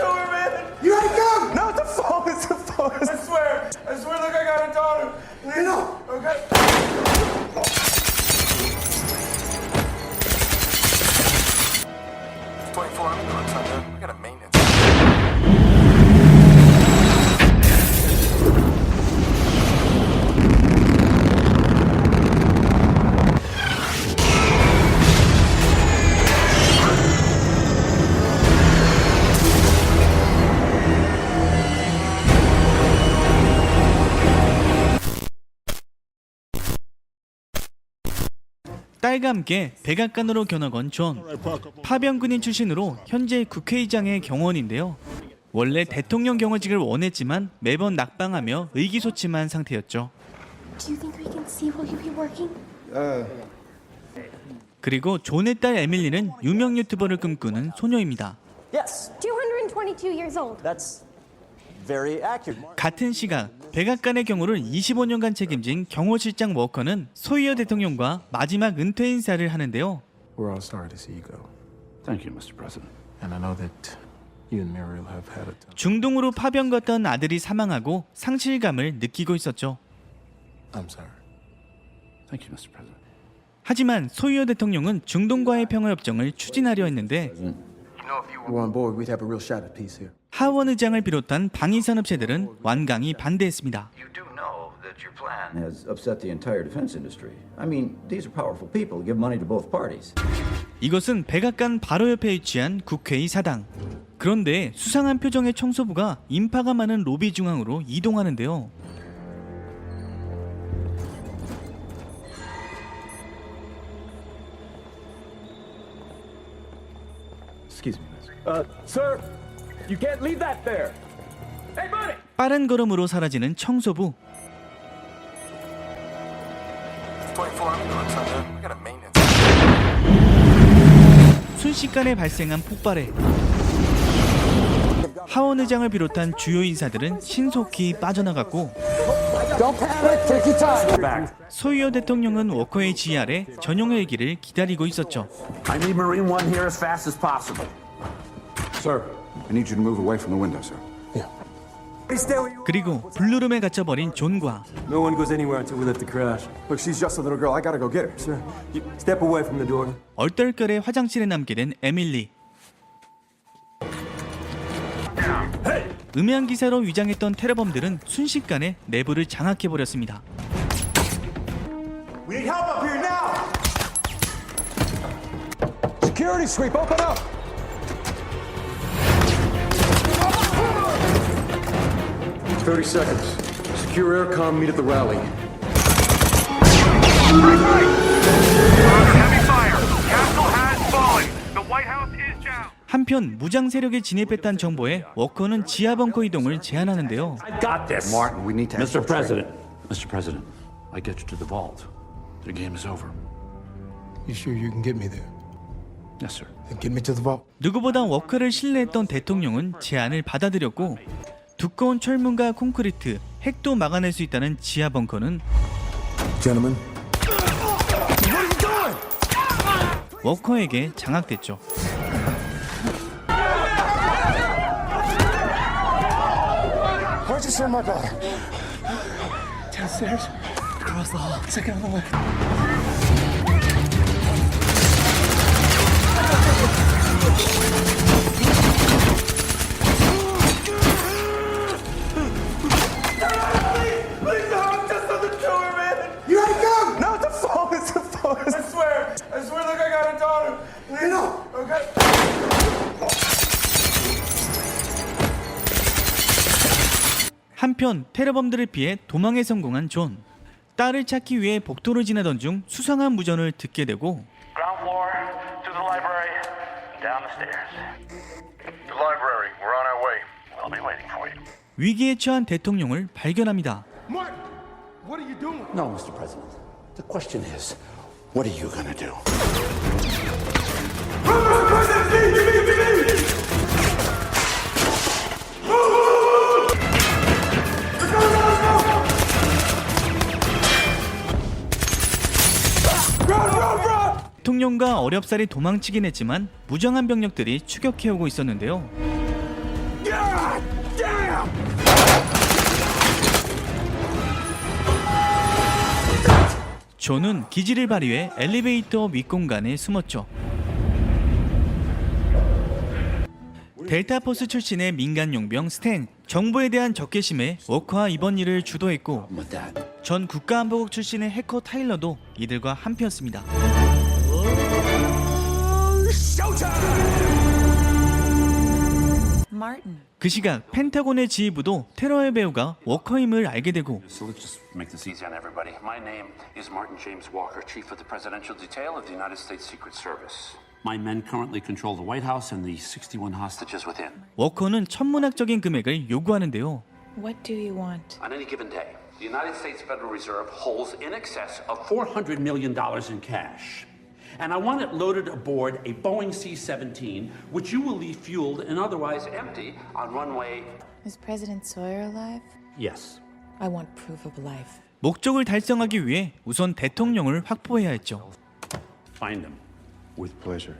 to her, man. You had a gun! No, it's a phone. It's a phone. I swear. I swear, look, I got a daughter. You know. Okay. Twenty-four minutes under. 딸과 함께 백악관으로 견학 온 존. 파병군인 출신으로 현재 국회의장의 경원인데요. 원래 대통령 경호직을 원했지만 매번 낙방하며 의기소침한 상태였죠. Do you think we can see while you be working? 그리고 존의 딸 에밀리는 유명 유튜버를 꿈꾸는 소녀입니다. Yes, 222 years old. that's very accurate. 같은 시각 백악관의 경호를 25년간 책임진 경호실장 워커는 소이어 대통령과 마지막 은퇴 인사를 하는데요. We're all sorry to see you go. Thank you, Mr. President. And I know that you and Muriel have had a tough. 중동으로 파병 갔던 아들이 사망하고 상실감을 느끼고 있었죠. I'm sorry. Thank you, Mr. President. 하지만 소이어 대통령은 중동과의 평화협정을 추진하려 했는데 We're on board. We'd have a real shot at peace here. 하원 의장을 비롯한 방위 산업체들은 완강히 반대했습니다. You do know that your plan has upset the entire defense industry. I mean, these are powerful people who give money to both parties. 이것은 백악관 바로 옆에 위치한 국회의 사당. 그런데 수상한 표정의 청소부가 인파가 많은 로비 중앙으로 이동하는데요. Excuse me. Uh, sir, you can't leave that there. Hey, buddy. 빠른 걸음으로 사라지는 청소부. Twenty-four minutes under. We got a maintenance. 순식간에 발생한 폭발에 하원 의장을 비롯한 주요 인사들은 신속히 빠져나갔고 소이어 대통령은 워커의 지휘 아래 전용 헬기를 기다리고 있었죠. I need Marine One here as fast as possible. Sir, I need you to move away from the window, sir. You. 그리고 블루룸에 갇혀버린 존과 No one goes anywhere until we lift the crash. Look, she's just a little girl. I gotta go get her. Sir, you step away from the door. 얼떨결에 화장실에 남게 된 에밀리. 음향 기사로 위장했던 테러범들은 순식간에 내부를 장악해 버렸습니다. We need help up here now. Security sweep, open up! Thirty seconds. Secure aircom, meet at the rally. Heavy fire. Castle has fallen. The White House is down. 한편 무장 세력에 진입했다는 정보에 워커는 지하 벙커 이동을 제안하는데요. Got this. Martin, we need to Mr. President. Mr. President, I get you to the vault. The game is over. You sure you can get me there? Yes, sir. Then get me to the vault. 누구보다 워커를 신뢰했던 대통령은 제안을 받아들였고 두꺼운 철문과 콘크리트, 핵도 막아낼 수 있다는 지하 벙커는 Gentlemen, 워커에게 장악됐죠. where'd you send my daughter? Downstairs. Across the hall. Second on the left. 한편 테러범들을 피해 도망에 성공한 존. 딸을 찾기 위해 복도를 지나던 중 수상한 무전을 듣게 되고 to. 위기에 처한 대통령을 발견합니다. What are you doing? No, Mr. President. The question is, what are you gonna do? 대통령과 어렵사리 도망치긴 했지만 무장한 병력들이 추격해오고 있었는데요. 존은 기지를 발휘해 엘리베이터 윗공간에 숨었죠. 델타포스 출신의 민간 용병 스탠, 정부에 대한 적개심에 워커와 이번 일을 주도했고 전 국가안보국 출신의 해커 타일러도 이들과 한패였습니다. Martin. 그 시각 펜타곤의 지휘부도 테러의 배우가 워커임을 알게 되고 so let's just make this easy on everybody. My name is Martin James Walker, Chief of the Presidential Detail of the United States Secret Service. My men currently control the White House and the 61 hostages within. 워커는 천문학적인 금액을 요구하는데요. What do you want? On any given day, the United States Federal Reserve holds in excess of $400 million in cash. And I want it loaded aboard a Boeing C 17, which you will leave fueled and otherwise empty on runway. Is President Sawyer alive? Yes. I want proof of life. 목적을 달성하기 위해 우선 대통령을 확보해야 했죠. Find him. With pleasure.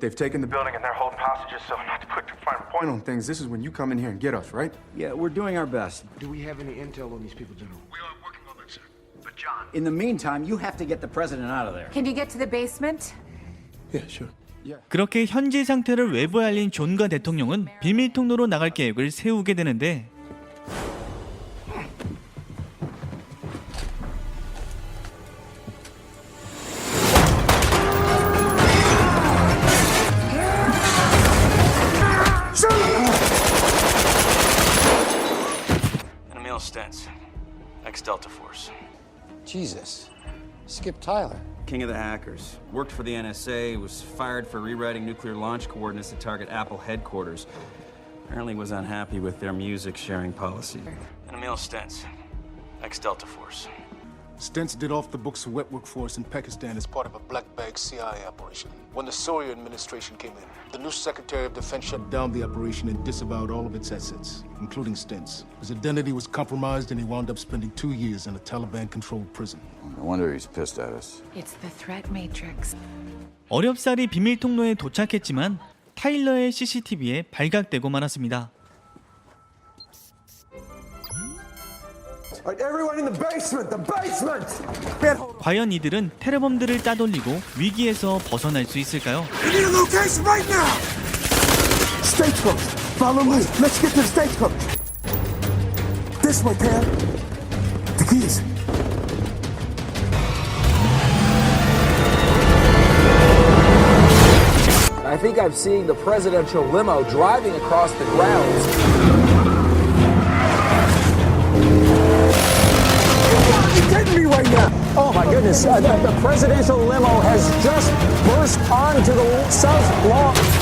They've taken the Building and they're holding hostages, so not to put too fine a point on things. This is when you come in here and get us, right? Yeah, we're doing our best. Do we have any intel on these people, General? We are working on that, sir. But John, In the meantime, you have to get the president out of there. Can you get to the basement? Yeah, sure. 그렇게 현지 상태를 외부에 알린 존과 대통령은 비밀 통로로 나갈 계획을 세우게 되는데 Emil Stentz, ex-Delta Force. Jesus. Skip Tyler. King of the hackers. Worked for the NSA, was fired for rewriting nuclear launch coordinates to target Apple headquarters. Apparently was unhappy with their music sharing policy. And Emil Stentz, ex-Delta Force. Stentz did off the books Wetwork Force in Pakistan as part of a black bag CIA operation. When the Sawyer administration came in, the new Secretary of Defense shut down the operation and disavowed all of its assets, including Stentz. His identity was compromised and he wound up spending two years in a Taliban controlled prison. No wonder he's pissed at us. It's the threat matrix. 어렵사리 비밀 통로에 도착했지만 타일러의 CCTV에 발각되고 말았습니다. 과연 이들은 테러범들을 따돌리고 위기에서 벗어날 수 있을까요? We need a location right now! Stagecoach! Follow me! Let's get to the stagecoach! This way, Pam! The keys! I think I'm seeing the presidential limo driving across the grounds. Kidding me right now? Oh my goodness, uh, the, the presidential limo has just burst onto the south lawn.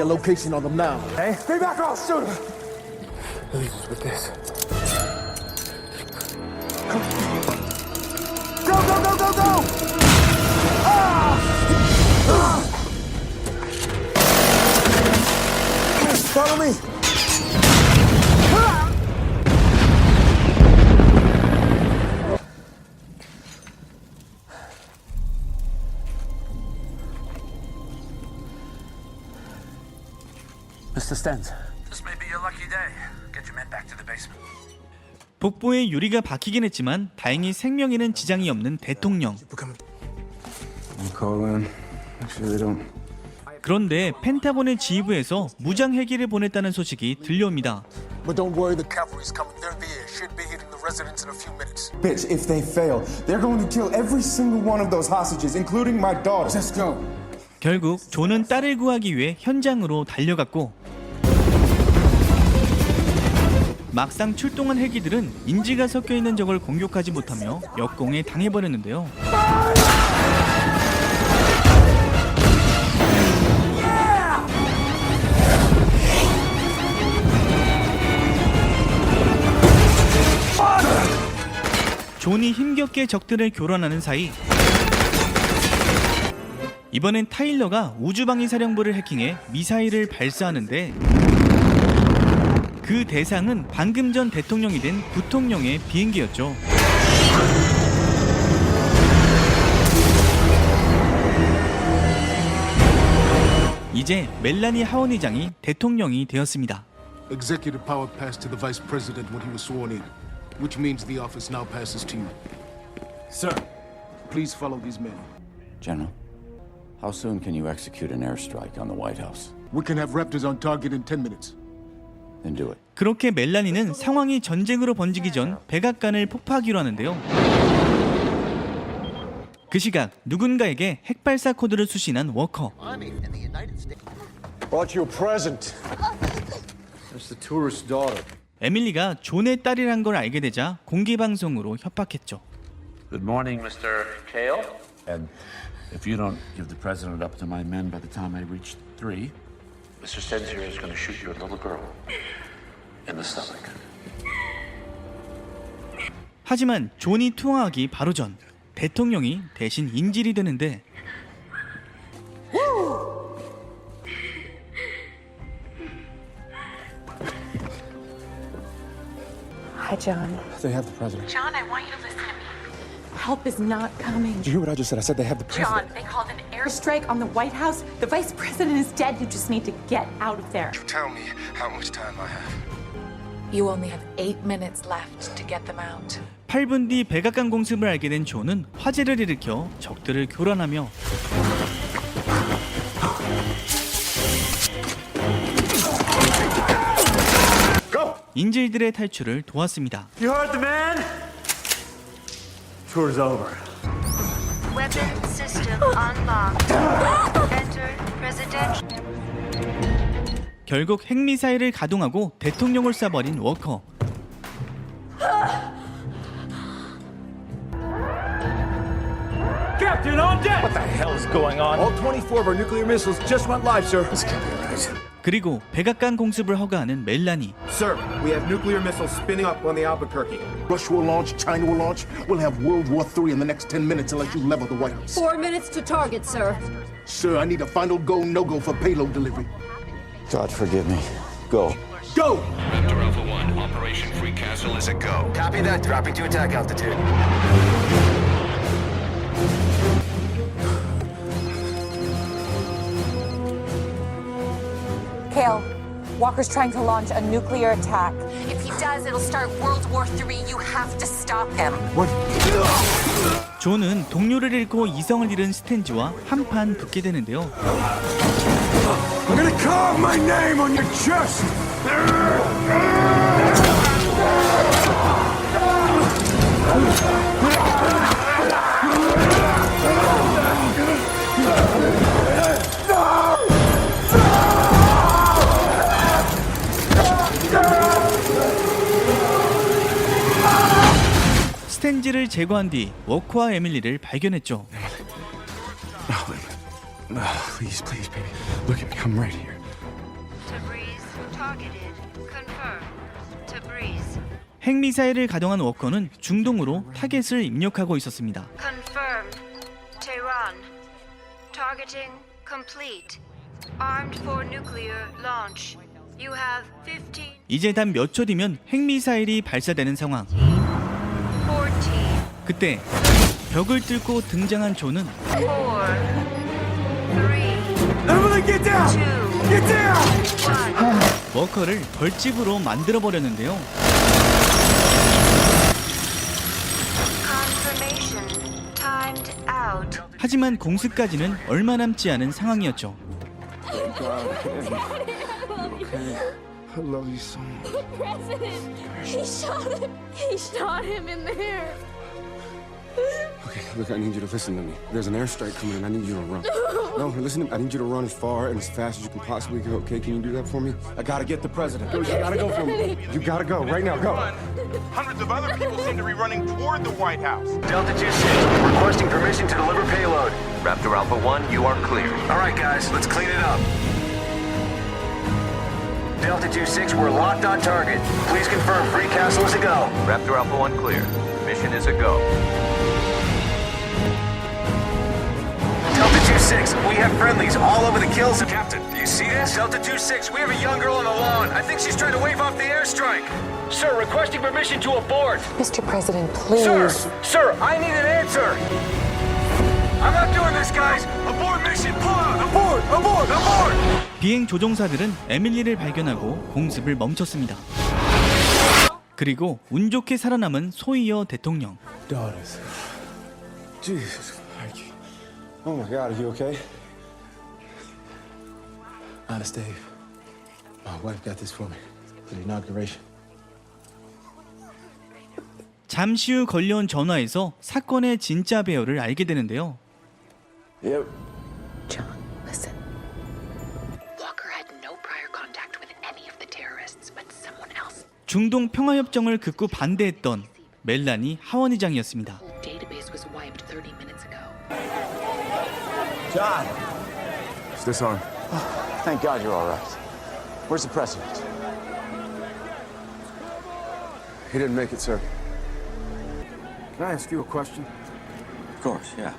On. Get me a location on them now. Hey? Stay back or I'll shoot him! Leave us with this. Go, go, go, go, go! Ah! Ah! Follow me! Mr. Stentz. this may be your lucky day. Get your men back to the basement. 복부에 유리가 박히긴 했지만 다행히 생명에는 지장이 없는 대통령. 그런데 펜타곤의 지휘부에서 무장 헬기를 보냈다는 소식이 들려옵니다. But don't worry, the cavalry's coming. They're the air. Should be hitting the residence in a few minutes. Bitch, if they fail, they're going to kill every single one of those hostages, including my daughter. Let's go. 결국 존은 딸을 구하기 위해 현장으로 달려갔고 막상 출동한 헬기들은 인지가 섞여 있는 적을 공격하지 못하며 역공에 당해버렸는데요. 존이 힘겹게 적들을 교란하는 사이 이번엔 타일러가 우주방위사령부를 해킹해 미사일을 발사하는데 그 대상은 방금 전 대통령이 된 부통령의 비행기였죠. 이제 멜라니 하원의장이 대통령이 되었습니다. Executive power passed to the vice president when he was sworn in, which means the office now passes to you. Sir. Please follow these men. General, how soon can you execute an airstrike on the White House? We can have Raptors on target in 10 minutes. Then do it. 그렇게 멜라니는 상황이 전쟁으로 번지기 전 백악관을 폭파하기로 하는데요. 그 시각 누군가에게 핵발사 코드를 수신한 워커. Brought you a present. That's the tourist's daughter. 에밀리가 존의 딸이란 걸 알게 되자 공개 방송으로 협박했죠. Good morning, Mr. Kale. And if you don't give the president up to my men by the time I reach three, Mr. Stenzier is going to shoot your little girl in the stomach. 하지만 존이 투항하기 바로 전 대통령이 대신 인질이 되는데 Hi, John. They have the president. John, I want you to listen to me. Help is not coming. Did you hear what I just said? I said they have the John, president. they called an airstrike on the White House. The vice president is dead. You just need to get out of there. Tell me how much time I have. You only have eight minutes left to get them out. 8분 뒤 백악관 공습을 알게 된 존은 화재를 일으켜 적들을 교란하며 인질들의 탈출을 도왔습니다. You heard the man? Tour's over. Weapon system unlocked. Enter presidential. 결국 핵미사일을 가동하고 대통령을 쏴버린 워커. Captain, on deck! What the hell is going on? All 24 of our nuclear missiles just went live, sir. This can't be right. 그리고 백악관 공습을 허가하는 멜라니. Sir, we have nuclear missiles spinning up on the Albuquerque. Russia will launch, China will launch. We'll have World War III in the next 10 minutes unless you level the White House. Four minutes to target, sir. Sir, I need a final go, no go for payload delivery. God forgive me. Go. Go! Raptor Alpha 1, Operation Free Castle is a go. Copy that. Dropping to attack altitude. Kale, Walker's trying to launch a nuclear attack. If he does, it'll start World War III. You have to stop him. What? 존은 동료를 잃고 이성을 잃은 스탠지와 한판 붙게 되는데요. I'm gonna carve my name on your chest! 스탠지를 제거한 뒤 워커와 에밀리를 발견했죠. No, please, please, baby. Look at me. I'm right here. Tabriz targeted. Confirm. Tabriz. 핵미사일을 가동한 워커는 중동으로 타겟을 입력하고 있었습니다. Confirmed. Tehran. Targeting complete. Armed for nuclear launch. You have 15, 이제 단 몇 초 뒤면 핵미사일이 발사되는 상황. 14, 그때 벽을 뚫고 등장한 존은 4, 3, Emily, get down! 2, Get down! 1. 워커를 벌집으로 만들어 버렸는데요. Confirmation. Timed out. 하지만 공습까지는 얼마 남지 않은 상황이었죠. I love you so much. The president! He shot him! He shot him in there! Okay, look, I need you to listen to me. There's an airstrike coming and I need you to run. No, listen to me. I need you to run as far and as fast as you can possibly go, okay? Can you do that for me? I gotta get the president. Go, you gotta go for me. You gotta go right now. Go. Hundreds of other people seem to be running toward the White House. Delta 2-6, requesting permission to deliver payload. Raptor Alpha 1, you are clear. All right, guys, let's clean it up. Delta 2-6, we're locked on target. Please confirm Free Castle is a go. Raptor Alpha 1 clear Mission mission is a go. Delta 2-6, we have friendlies all over the kills. Captain, do you see this? Delta 2-6, we have a young girl on the lawn. I think she's trying to wave off the airstrike. Sir, requesting permission to abort. Mr. President, please. Sir, sir, I need an answer. I'm not doing this, guys. Abort mission, pull out. Abort, abort, abort. 비행 조종사들은 에밀리를 발견하고 공습을 멈췄습니다. 그리고 운 좋게 살아남은 소이어 대통령. Daughters. Jesus. Thank you. Oh my God, are you okay? Honest, Dave. My wife got this for me for the inauguration. 잠시 후 걸려온 전화에서 사건의 진짜 배열을 알게 되는데요. Yep. John, 중동 평화협정을 극구 반대했던 멜라니 하원의장이었습니다. Database was wiped 30 minutes ago. John. Is this on? Thank God you're all right. Where's the president? He didn't make it, sir. Can I ask you a question? Of course, yeah.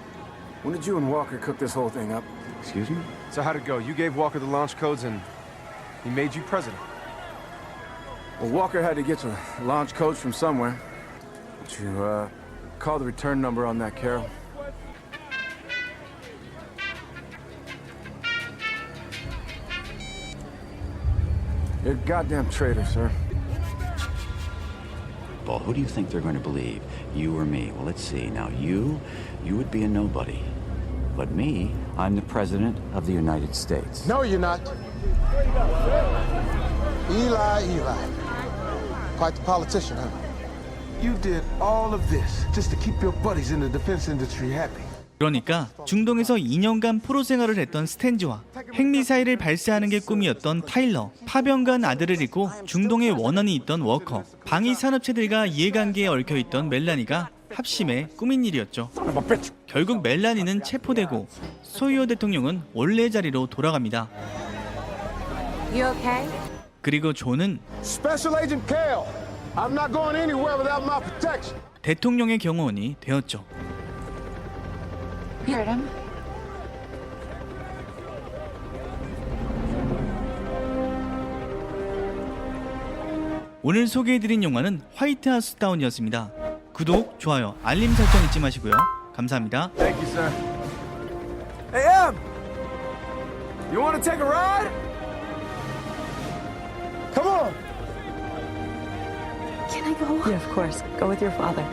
When did you and Walker cook this whole thing up? Excuse me? So how'd it go? You gave Walker the launch codes and he made you president. Well, Walker had to get some launch codes from somewhere. Did you, uh, call the return number on that, Carol? You're a goddamn traitor, sir. Well, who do you think they're going to believe? You or me? Well, let's see. Now, you, you would be a nobody. But me, I'm the President of the United States. No, you're not. Eli, Eli. Quite the politician, huh? You did all of this just to keep your buddies in the defense industry happy. 그러니까 중동에서 2년간 프로 생활을 했던 스탠지와 핵미사일을 발사하는 게 꿈이었던 타일러, 파병간 아들을 잃고 중동에 원한이 있던 워커, 방위 산업체들과 이해관계에 얽혀 있던 멜라니가 합심해 꾸민 일이었죠. 결국 멜라니는 체포되고 소이오 대통령은 원래 자리로 돌아갑니다. You okay? 그리고 존은 Special Agent Kale. I'm not going anywhere without my protection. 대통령의 경호원이 되었죠. You heard him. 오늘 소개해드린 영화는 화이트하우스 다운이었습니다. 구독, 좋아요, 알림 설정 잊지 마시고요. 감사합니다. Thank you, sir. Hey, Em! You want to take a ride? I go? Yeah, of course. Go with your father.